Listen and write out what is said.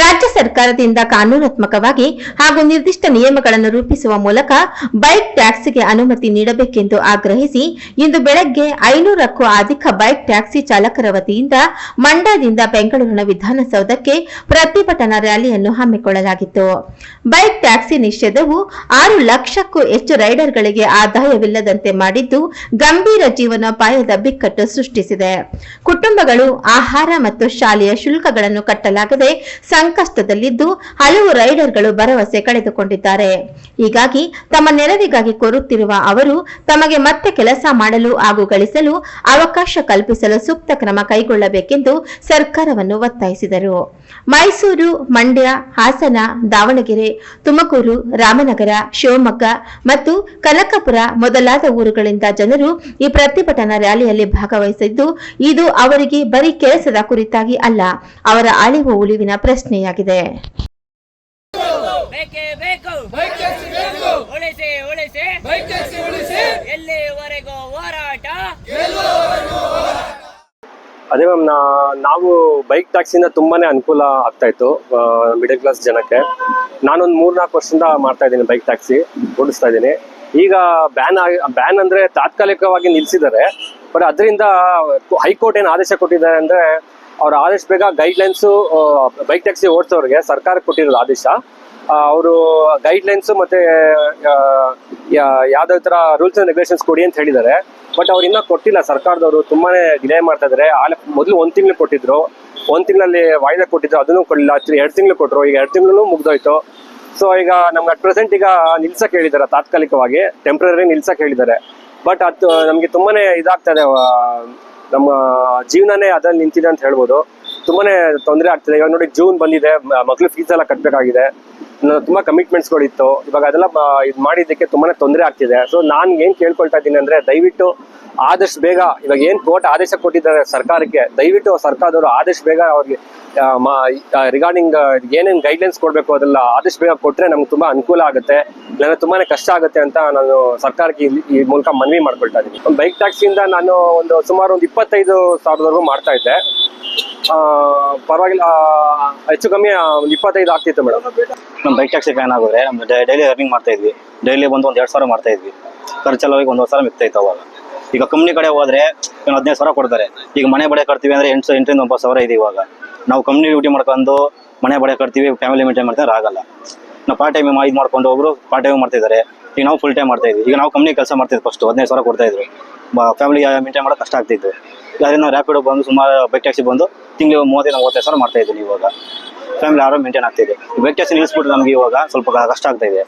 ರಾಜ್ಯ ಸರ್ಕಾರದಿಂದ ಕಾನೂನಾತ್ಮಕವಾಗಿ ಹಾಗೂ ನಿರ್ದಿಷ್ಟ ನಿಯಮಗಳನ್ನು ರೂಪಿಸುವ ಮೂಲಕ ಬೈಕ್ ಟ್ಯಾಕ್ಸಿಗೆ ಅನುಮತಿ ನೀಡಬೇಕೆಂದು ಆಗ್ರಹಿಸಿ ಇಂದು ಬೆಳಗ್ಗೆ ಐನೂರಕ್ಕೂ ಅಧಿಕ ಬೈಕ್ ಟ್ಯಾಕ್ಸಿ ಚಾಲಕರ ವತಿಯಿಂದ ಮಂಡ್ಯದಿಂದ ಬೆಂಗಳೂರಿನ ವಿಧಾನಸೌಧಕ್ಕೆ ಪ್ರತಿಭಟನಾ ರ್ಯಾಲಿಯನ್ನು ಹಮ್ಮಿಕೊಳ್ಳಲಾಗಿತ್ತು. ಬೈಕ್ ಟ್ಯಾಕ್ಸಿ ನಿಷೇಧವು ಆರು ಲಕ್ಷಕ್ಕೂ ಹೆಚ್ಚು ರೈಡರ್ಗಳಿಗೆ ಆದಾಯವಿಲ್ಲದಂತೆ ಮಾಡಿದ್ದು ಗಂಭೀರ ಜೀವನೋಪಾಯದ ಬಿಕ್ಕಟ್ಟು ಸೃಷ್ಟಿಸಿದೆ. ಕುಟುಂಬಗಳು ಆಹಾರ ಮತ್ತು ಶಾಲೆಯ ಶುಲ್ಕಗಳನ್ನು ಕಟ್ಟಲಾಗದೆ ಸಂಕಷ್ಟದಲ್ಲಿದ್ದು ಹಲವು ರೈಡರ್ಗಳು ಭರವಸೆ ಕಳೆದುಕೊಂಡಿದ್ದಾರೆ. ಹೀಗಾಗಿ ತಮ್ಮ ನೆರವಿಗಾಗಿ ಕೋರುತ್ತಿರುವ ಅವರು ತಮಗೆ ಮತ್ತೆ ಕೆಲಸ ಮಾಡಲು ಹಾಗೂ ಗಳಿಸಲು ಅವಕಾಶ ಕಲ್ಪಿಸಲು ಸೂಕ್ತ ಕ್ರಮ ಕೈಗೊಳ್ಳಬೇಕೆಂದು ಸರ್ಕಾರವನ್ನು ಒತ್ತಾಯಿಸಿದರು. ಮೈಸೂರು, ಮಂಡ್ಯ, ಹಾಸನ, ದಾವಣಗೆರೆ, ತುಮಕೂರು, ರಾಮನಗರ, ಶಿವಮೊಗ್ಗ ಮತ್ತು ಕನಕಪುರ ಮೊದಲಾದ ಊರುಗಳಿಂದ ಜನರು ಈ ಪ್ರತಿಭಟನಾ ರ್ಯಾಲಿಯಲ್ಲಿ ಭಾಗವಹಿಸಿದ್ದು, ಇದು ಅವರಿಗೆ ಬರೀ ಕೆಲಸದ ಕುರಿತಾಗಿ ಅಲ್ಲ, ಅವರ ಅಳಿವು ಉಳಿವಿನ ಪ್ರಶ್ನೆಯಾಗಿದೆ ಬೇಕೇ ಬೇಕು. ಉಳಿಸಿ ಉಳಿಸಿ. ಎಲ್ಲಿವರೆಗೂ ಹೋರಾಟ? ಅದೇ ಮ್ಯಾಮ್ ನಾವು ಬೈಕ್ ಟ್ಯಾಕ್ಸಿಯಿಂದ ತುಂಬಾನೇ ಅನುಕೂಲ ಆಗ್ತಾ ಇತ್ತು ಮಿಡಲ್ ಕ್ಲಾಸ್ ಜನಕ್ಕೆ. ನಾನೊಂದು ಮೂರ್ನಾಲ್ಕು ವರ್ಷದಿಂದ ಮಾಡ್ತಾ ಇದ್ದೀನಿ ಬೈಕ್ ಟ್ಯಾಕ್ಸಿ ಓಡಿಸ್ತಾ ಇದ್ದೀನಿ. ಈಗ ಬ್ಯಾನ್ ಬ್ಯಾನ್ ಅಂದ್ರೆ ತಾತ್ಕಾಲಿಕವಾಗಿ ನಿಲ್ಸಿದ್ದಾರೆ ಬಟ್ ಅದರಿಂದ ಹೈಕೋರ್ಟ್ ಏನು ಆದೇಶ ಕೊಟ್ಟಿದ್ದಾರೆ ಅಂದ್ರೆ ಅವ್ರು ಆದಷ್ಟು ಬೇಗ ಗೈಡ್ಲೈನ್ಸು ಬೈಕ್ ಟ್ಯಾಕ್ಸಿ ಓಡಿಸೋರಿಗೆ ಸರ್ಕಾರ ಕೊಟ್ಟಿರೋದು ಆದೇಶ. ಅವರು ಗೈಡ್ಲೈನ್ಸು ಮತ್ತೆ ಯಾವುದೇ ತರ ರೂಲ್ಸ್ ಅಂಡ್ ರೆಗ್ಯುಲೇಷನ್ಸ್ ಕೊಡಿ ಅಂತ ಹೇಳಿದ್ದಾರೆ. ಬಟ್ ಅವ್ರು ಇನ್ನೂ ಕೊಟ್ಟಿಲ್ಲ, ಸರ್ಕಾರದವರು ತುಂಬಾನೇ ಡಿಲೇ ಮಾಡ್ತಾ ಆಲೆ ಮೊದಲು ಒಂದ್ ತಿಂಗಳು ಕೊಟ್ಟಿದ್ರು. ಒಂದ್ ತಿಂಗಳಲ್ಲಿ ವಾಯ್ದೆ ಕೊಟ್ಟಿದ್ರು, ಅದನ್ನು ಕೊಡಲಿಲ್ಲ. ಎರಡು ತಿಂಗಳು ಕೊಟ್ಟರು ಈಗ ಎರಡು ತಿಂಗಳು ಮುಗ್ದೋಯ್ತು. ಸೊ ಈಗ ನಮ್ಗೆ ಅಟ್ ಪ್ರೆಸೆಂಟ್ ಈಗ ನಿಲ್ಸಕ್ಕೆ ಹೇಳಿದ್ದಾರೆ, ತಾತ್ಕಾಲಿಕವಾಗಿ ಟೆಂಪ್ರರಿ ನಿಲ್ಸಕ್ಕೆ ಹೇಳಿದ್ದಾರೆ. ಬಟ್ ಅದು, ನಮಗೆ ತುಂಬಾನೇ ಇದಾಗ್ತದೆ ನಮ್ಮ ಜೀವನನೇ ಅದ್ರಲ್ಲಿ ನಿಂತಿದೆ ಅಂತ ಹೇಳ್ಬೋದು. ತುಂಬಾನೇ ತೊಂದರೆ ಆಗ್ತಿದೆ. ಇವಾಗ ನೋಡಿ, ಜೂನ್ ಬಂದಿದೆ. ಮಕ್ಳು ಫೀಸ್ ಎಲ್ಲ ಕಟ್ಟಬೇಕಾಗಿದೆ ತುಂಬಾ ಕಮಿಟ್ಮೆಂಟ್ಸ್ಗಳಿತ್ತು ಇವಾಗ ಅದೆಲ್ಲ ಇದ್ ಮಾಡಿದ್ದಕ್ಕೆ ತುಂಬಾನೇ ತೊಂದರೆ ಆಗ್ತಿದೆ. ಸೊ ನಾನ್ ಏನ್ ಕೇಳ್ಕೊಳ್ತಾ ಇದ್ದೀನಿ ಅಂದ್ರೆ ದಯವಿಟ್ಟು ಆದಷ್ಟು ಬೇಗ ಇವಾಗ ಏನು ಕೋರ್ಟ್ ಆದೇಶ ಕೊಟ್ಟಿದ್ದಾರೆ ಸರ್ಕಾರಕ್ಕೆ, ದಯವಿಟ್ಟು ಸರ್ಕಾರದವರು ಆದಷ್ಟು ಬೇಗ ಅವ್ರಿಗೆ ರಿಗಾರ್ಡಿಂಗ್ ಏನೇನು ಗೈಡ್ಲೈನ್ಸ್ ಕೊಡಬೇಕು ಅದೆಲ್ಲ ಆದಷ್ಟು ಬೇಗ ಕೊಟ್ಟರೆ ನಮ್ಗೆ ತುಂಬಾ ಅನುಕೂಲ ಆಗುತ್ತೆ. ನನಗೆ ತುಂಬಾ ಕಷ್ಟ ಆಗುತ್ತೆ ಅಂತ ನಾನು ಸರ್ಕಾರಕ್ಕೆ ಈ- ಮೂಲಕ ಮನವಿ ಮಾಡ್ಕೊಳ್ತಾ ಇದ್ದೀನಿ. ಬೈಕ್ ಟ್ಯಾಕ್ಸಿಯಿಂದ ನಾನು ಒಂದು ಸುಮಾರು ಒಂದು ಇಪ್ಪತ್ತೈದು ಸಾವಿರದವರೆಗೂ ಮಾಡ್ತಾ ಇದ್ದೆ. ಪರವಾಗಿಲ್ಲ ಹೆಚ್ಚು ಕಮ್ಮಿ ಒಂದು ಇಪ್ಪತ್ತೈದು ಆಗ್ತಿತ್ತು ಮೇಡಮ್ ನಮ್ಮ ಬೈಕ್ ಟ್ಯಾಕ್ಸಿ ಫ್ಯಾನ್ ಆಗೋದ್ರೆ ನಮ್ಮ ಡೈಲಿ ರನ್ನಿಂಗ್ ಮಾಡ್ತಾ ಇದ್ವಿ. ಡೈಲಿ ಬಂದು ಒಂದು ಎರಡು ಸಾವಿರ ಮಾಡ್ತಾ ಇದ್ವಿ. ಖರ್ಚೆಲ್ಲ ಹೋಗಿ ಒಂದು ಸಾವಿರ ಮಿಕ್ತಾ ಅವಾಗ. ಈಗ ಕಂಪ್ನಿ ಕಡೆ ಹೋದ್ರೆ ಹದಿನೈದು ಸಾವಿರ ಕೊಡ್ತಾರೆ. ಈಗ ಮನೆ ಬಡೆ ಕಟ್ತೀವಿ ಅಂದ್ರೆ ಎಂಟು ಎಂಟರಿಂದ ಒಂಬತ್ತು ಸಾವಿರ ಇದೆ ಇವಾಗ. ನಾವು ಕಂಪ್ನಿ ಡ್ಯೂಟಿ ಮಾಡ್ಕೊಂಡು ಮನೆ ಬಡೆ ಕಟ್ತೀವಿ ಫ್ಯಾಮಿಲಿ ಮೇಂಟೈನ್ ಮಾಡ್ತಾರೆ ಆಗಲ್ಲ. ನಾವು ಪಾರ್ಟ್ ಟೈಮ್ ಇದು ಮಾಡ್ಕೊಂಡು ಒಬ್ರು ಪಾರ್ಟ್ ಟೈಮ್ ಮಾಡ್ತಿದ್ದಾರೆ. ಈಗ ನಾವು ಫುಲ್ ಟೈಮ್ ಮಾಡ್ತಾ ಇದ್ವಿ. ಈಗ ನಾವು ಕಂಪ್ನಿ ಕೆಲಸ ಮಾಡ್ತಿದ್ವಿ ಫಸ್ಟ್ ಹದಿನೈದು ಸಾವಿರ ಕೊಡ್ತಾ ಇದ್ರು ಫ್ಯಾಮಿಲಿ ಮೇಂಟೈನ್ ಮಾಡೋಕೆ ಕಷ್ಟ ಆಗ್ತಿತ್ತು. ಅದರಿಂದ ರ್ಯಾಪಿಡೋ ಬಂದು ಸುಮಾರು ಬೈಕ್ ಟ್ಯಾಕ್ಸಿ ಬಂದು ತಿಂಗಳಿಗೆ ಮೂವತ್ತೈದು ಮೂವತ್ತೈದು ಸಾವಿರ ಮಾಡ್ತಾ ಇದ್ದೀನಿ ಇವಾಗ. ಫ್ಯಾಮಿಲಿ ಆರಾಮ್ ಮೇಂಟೈನ್ ಆಗ್ತಿದೆ. ಬೈಕ್ ಟ್ಯಾಕ್ಸಿ ನಿಲ್ಲಿಸ್ಬಿಟ್ಟು ನಮಗೆ ಇವಾಗ ಸ್ವಲ್ಪ ಕಷ್ಟ ಆಗ್ತಾ ಇದೆ.